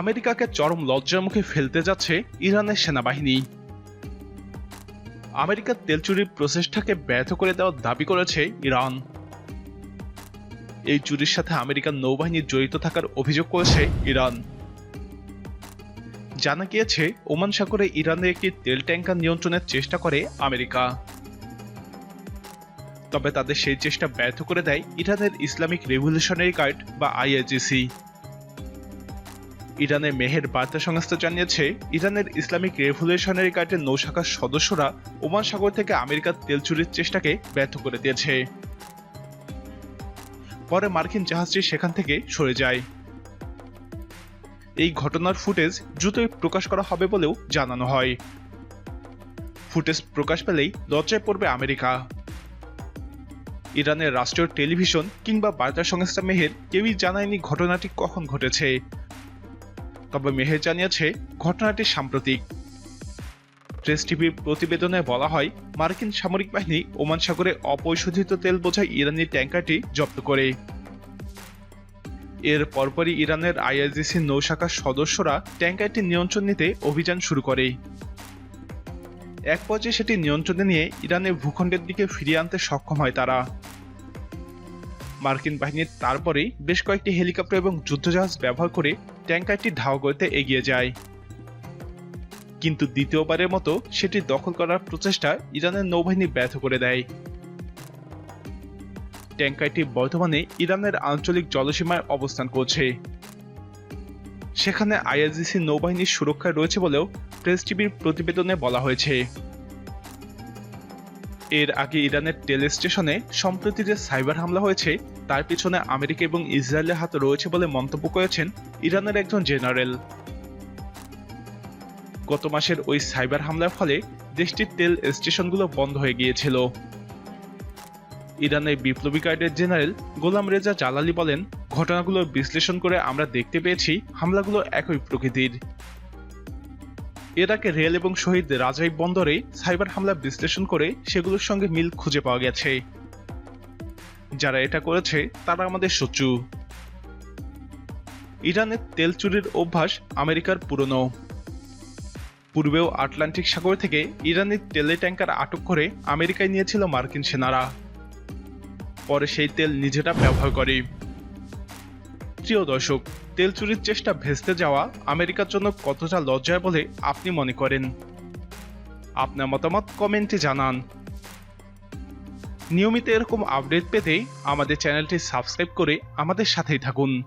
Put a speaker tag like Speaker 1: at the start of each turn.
Speaker 1: আমেরিকাকে চরম লজ্জার মুখে ফেলতে যাচ্ছে ইরানের সেনাবাহিনী। আমেরিকার তেল চুরির প্রচেষ্টাকে ব্যর্থ করে দেওয়ার দাবি করেছে ইরান। এই চুরির সাথে আমেরিকার নৌবাহিনী জড়িত থাকার অভিযোগ করেছে ইরান। জানা গিয়েছে, ওমান সাগরে ইরানের একটি তেল ট্যাঙ্কার নিয়ন্ত্রণের চেষ্টা করে আমেরিকা। তবে তাদের সেই চেষ্টা ব্যর্থ করে দেয় ইরানের ইসলামিক রেভলিউশনারি গার্ড বা আইআরজিসি ইরানের মেহের বার্তা সংস্থা জানিয়েছে, ইরানের ইসলামিক রেভলিউশনারি গার্ডের নৌশাখার সদস্যরা ওমান সাগর থেকে আমেরিকার তেল চুরির চেষ্টাকে ব্যর্থ করে দিয়েছে। পরে মার্কিন জাহাজটি সেখান থেকে সরে যায়। এই ঘটনার ফুটেজ দ্রুতই প্রকাশ করা হবে বলেও জানানো হয়। ফুটেজ প্রকাশ পেলেই লজ্জায় পড়বে আমেরিকা। ইরানের রাষ্ট্রীয় টেলিভিশন কিংবা বার্তা সংস্থা মেহের কেউই জানায়নি ঘটনাটি কখন ঘটেছে। তবে মেহের জানিয়েছে, ঘটনাটি সাম্প্রতিক। প্রেস টিভির প্রতিবেদনে বলা হয়, মার্কিন সামরিক বাহিনী ওমান সাগরে অপরিশোধিত তেল বোঝাই ইরানি ট্যাঙ্কারটি জব্দ করে। এর পরপরই ইরানের আইআরজিসি নৌশাখার সদস্যরা ট্যাঙ্কারটি নিয়ন্ত্রণ নিতে অভিযান শুরু করে। এক পর্যায়ে সেটি নিয়ন্ত্রণে নিয়ে ইরানের ভূখণ্ডের দিকে ফিরিয়ে আনতে সক্ষম হয় তারা। মার্কিন বাহিনী তারপরেই বেশ কয়েকটি হেলিকপ্টার এবং যুদ্ধজাহাজ ব্যবহার করে ট্যাঙ্কারটি ধাওয়া করতে এগিয়ে যায়। কিন্তু দ্বিতীয়বারের মতো সেটি দখল করার প্রচেষ্টা ইরানের নৌবাহিনী ব্যর্থ করে দেয়। ট্যাঙ্কারটি বর্তমানে ইরানের আঞ্চলিক জলসীমায় অবস্থান করছে। সেখানে আইআরজিসি নৌবাহিনীর সুরক্ষায় রয়েছে বলেও প্রেস টিভির প্রতিবেদনে বলা হয়েছে। এর আগে ইরানের তেল স্টেশনে সম্প্রতি যে সাইবার হামলা হয়েছে, তার পিছনে আমেরিকা এবং ইসরায়েলের হাত রয়েছে বলে মন্তব্য করেছেন ইরানের একজন জেনারেল। গত মাসের ওই সাইবার হামলার ফলে দেশটির তেল স্টেশনগুলো বন্ধ হয়ে গিয়েছিল। ইরানের বিপ্লবী গার্ডের জেনারেল গোলাম রেজা জালালি বলেন, ঘটনাগুলো বিশ্লেষণ করে আমরা দেখতে পেয়েছি, হামলাগুলো একই প্রকৃতির। আগে রেল এবং শহীদ রাজাই বন্দরে সাইবার হামলা বিশ্লেষণ করে সেগুলোর সঙ্গে মিল খুঁজে পাওয়া গেছে। যারা এটা করেছে, তারা আমাদের শত্রু। ইরানের তেল চুরির অভ্যাস আমেরিকার পুরনো। পূর্বেও আটলান্টিক সাগর থেকে ইরানের তেলে ট্যাঙ্কার আটক করে আমেরিকায় নিয়েছিল মার্কিন সেনারা। পরে সেই তেল নিজেরা ব্যবহার করে। প্রিয় দর্শক তেল চুরির চেষ্টা ভেস্তে যাওয়া আমেরিকার জন্য কতটা লজ্জায় বলে আপনি মনে করেন? আপনার মতামত কমেন্টে জানান। নিয়মিত এরকম আপডেট পেতে আমাদের চ্যানেলটি সাবস্ক্রাইব করে আমাদের সাথেই থাকুন।